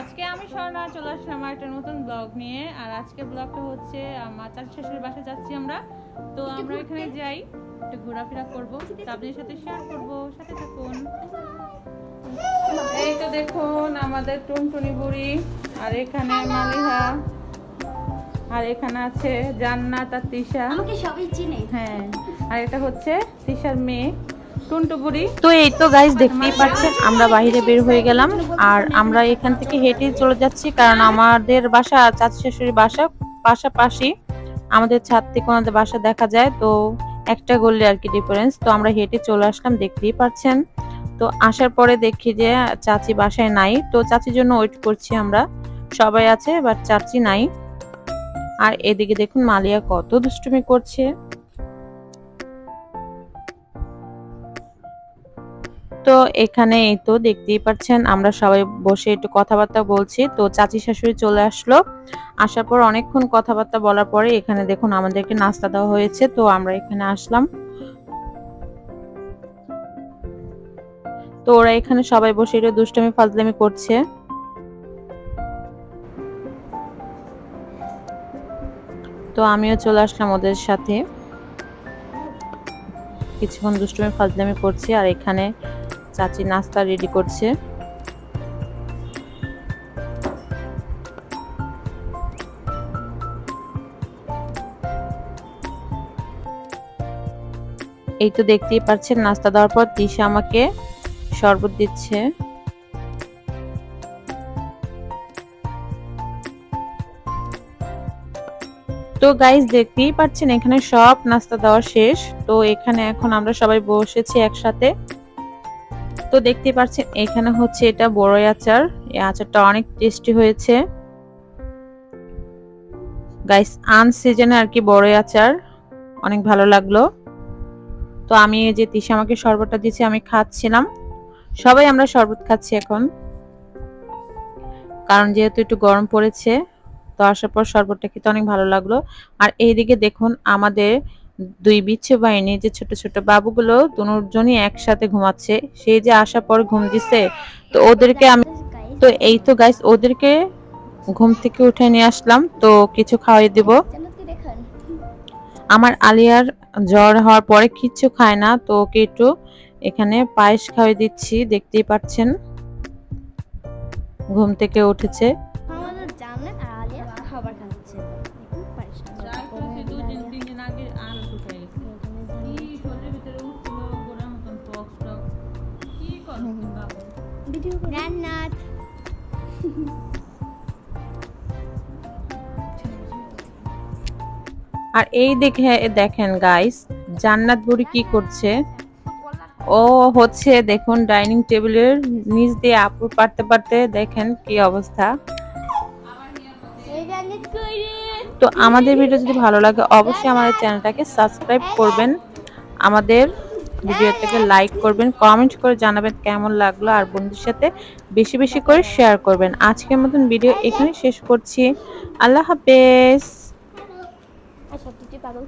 আজকে আমি স্বর্ণা চলে আসলাম আমার একটা নতুন ব্লগ নিয়ে আর আজকে ব্লগটা হচ্ছে আমার চাচা শাশুড়ির বাসা যাচ্ছি আমরা। তো আমরা এখানে যাই একটু ঘোরাফেরা করব। আপনাদের সাথে শেয়ার করব সাথে থাকুন। এই তো দেখুন আমাদের টুনটুনি বুড়ি আর এখানে মালিহা আর এখানে আছে জান্নাত আর তিশা। আমাকে সবাই চিনে। হ্যাঁ আর এটা হচ্ছে তিশার মেয়ে। তো এই তো গাইস দেখতেই পাচ্ছেন, আমরা বাইরে বের হয়ে গেলাম। আর আমরা এখান থেকে হেঁটে চলে যাচ্ছি, কারণ আমাদের বাসা, চাচি শাশুড়ির বাসা পাশাপাশি আমাদের ছাদ থেকে ওনাদের বাসা দেখা যায়। তো একটা গল্লি আর কি ডিফারেন্স তো আমরা হেঁটে চলে আসলাম, দেখতেই পাচ্ছেন। তো আসার পরে দেখি যে চাচি বাসায় নাই। তো চাচির জন্য ওয়েট করছি আমরা। সবাই আছে বাট চাচি নাই। আর এদিকে দেখুন মালিয়া কত দুষ্টুমি করছে। তো এখানে এই তো দেখতেই পাচ্ছেন, আমরা সবাই বসে একটু কথাবার্তা বলছি। তো চাচি শাশুড়ি চলে আসলো। আসার পর অনেকক্ষণ কথাবার্তা বলার পরে এখানে দেখুন আমাদেরকে নাস্তা দেওয়া হয়েছে, তো আমরা এখানে আসলাম। তো ওরা এখানে সবাই বসে একটু দুষ্টমি ফাজলামি করছে। তো আমিও চলে আসলাম ওদের সাথে। কিছুক্ষণ দুষ্টমি ফাজলামি করছি আর এখানে চাচি নাস্তা রেডি করছে। এই তো দেখতেই পাচ্ছেন, নাস্তা দেওয়ার পর তিশা আমাকে শরবত দিচ্ছে। তো গাইস দেখতেই পাচ্ছেন, এখানে সব নাস্তা দেওয়া শেষ। তো এখানে এখন আমরা সবাই বসেছি একসাথে। তো দেখতেই পাচ্ছেন, এখানে হচ্ছে এটা বড়ই আচার। এই আচারটা অনেক টেস্টি হয়েছে। গাইস আন সিজনে আর কি বড়ই আচার। অনেক ভালো লাগল। তো আমি যে তিশা আমাকে শরবতটা দিয়েছে, আমি খাচ্ছিলাম। সবাই আমরা শরবত খাচ্ছি এখন। কারণ যেহেতু একটু গরম পড়েছে, তো আসার পর শরবতটা খেতে অনেক ভালো লাগল। আর এইদিকে দেখুন, আমাদের দুই বিচ্ছে বাহিনী যে ছোট ছোট বাবুগুলো দুজনই একসাথে ঘুমাচ্ছে সেই যে আসার পর ঘুম দিছে, তো ওদেরকে আমি তো এই তো গাইস ওদেরকে ঘুম থেকে উঠে নিয়ে আসলাম, তো কিছু খাওয়াই দিব। আমার আলিয়ার জ্বর হওয়ার পরে কিচ্ছু খায় না, তো ওকে একটু এখানে পায়েস খাওয়াই দিচ্ছি, দেখতেই পাচ্ছেন। ঘুম থেকে উঠেছে। আর এই দেখে দেখেন গাইস জান্নাত বুড়ি কি করছে? ও হচ্ছে, দেখুন, ডাইনিং টেবিলের নিচ দিয়ে আপুর পারতে পারতে দেখেন কি অবস্থা। তো আমাদের ভিডিও যদি ভালো লাগে, অবশ্যই আমাদের চ্যানেলটাকে সাবস্ক্রাইব করবেন। আমাদের ভিডিওটাকে লাইক করবেন কমেন্ট করে জানাবেন কেমন লাগল আর বন্ধুর সাথে বেশি বেশি করে শেয়ার করবেন। আজকের মতন ভিডিও এখানে শেষ করছি। আল্লাহ হাফেজ। আচ্ছা পাগল।